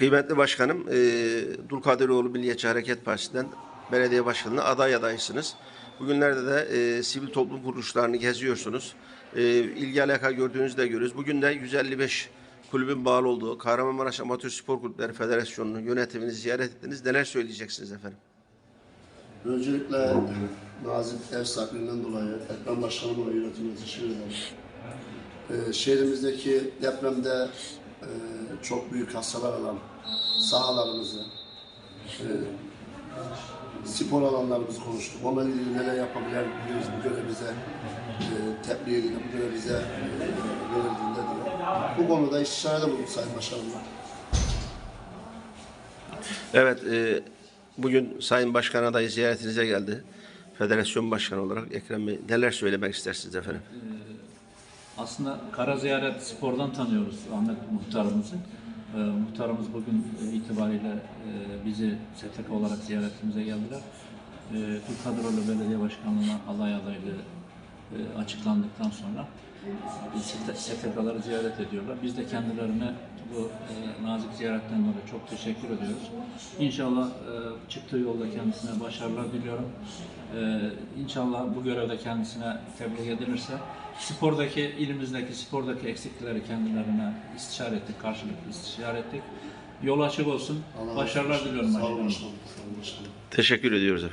Kıymetli başkanım, e, Dulkadiroğlu Milliyetçi Hareket Partisi'nden belediye başkanına aday adaysınız. Bugünlerde de e, sivil toplum kuruluşlarını geziyorsunuz. E, ilgi alaka gördüğünüzü de görüyoruz. Bugün de 155 kulübün bağlı olduğu Kahramanmaraş Amatör Spor Kulüpleri Federasyonu'nun yönetimini ziyaret ettiniz. Neler söyleyeceksiniz efendim? Öncelikle nazik ev sahipliğinden dolayı Ekrem Başkanıma yönetimine teşekkür ederim. Ee, şehrimizdeki depremde e, çok büyük hasarlar alan sahalarımızı, e, spor alanlarımızı konuştuk. Onunla ilgili neler yapabiliriz bu göre bize e, tebliğ edildi, bu göre bize e, verildiğinde diyor. Bu konuda istişarede bulunduk Sayın Başkanımla. Evet, e, bugün Sayın Başkan adayı ziyaretinize geldi. Federasyon Başkanı olarak Ekrem Bey neler söylemek istersiniz efendim? Aslında Kara Ziyaret Spor'dan tanıyoruz Ahmet Muhtarımızı. Ee, muhtarımız bugün e, itibariyle e, bizi STK olarak ziyaretimize geldiler. E, Türk Kadrolu Belediye Başkanlığı'na aday adaylığı e, açıklandıktan sonra ST- STK'ları ziyaret ediyorlar. Biz de kendilerine bu e, nazik ziyaretten dolayı çok teşekkür ediyoruz. İnşallah e, çıktığı yolda kendisine başarılar diliyorum. E, inşallah bu görevde kendisine tebrik edilirse spordaki ilimizdeki spordaki eksiklikleri kendilerine istişare ettik, karşılıklı istişare ettik. Yol açık olsun. Allah Başarılar diliyorum Sağ olun başkanım. başkanım. Sağ olun başkanım. Teşekkür ediyoruz efendim.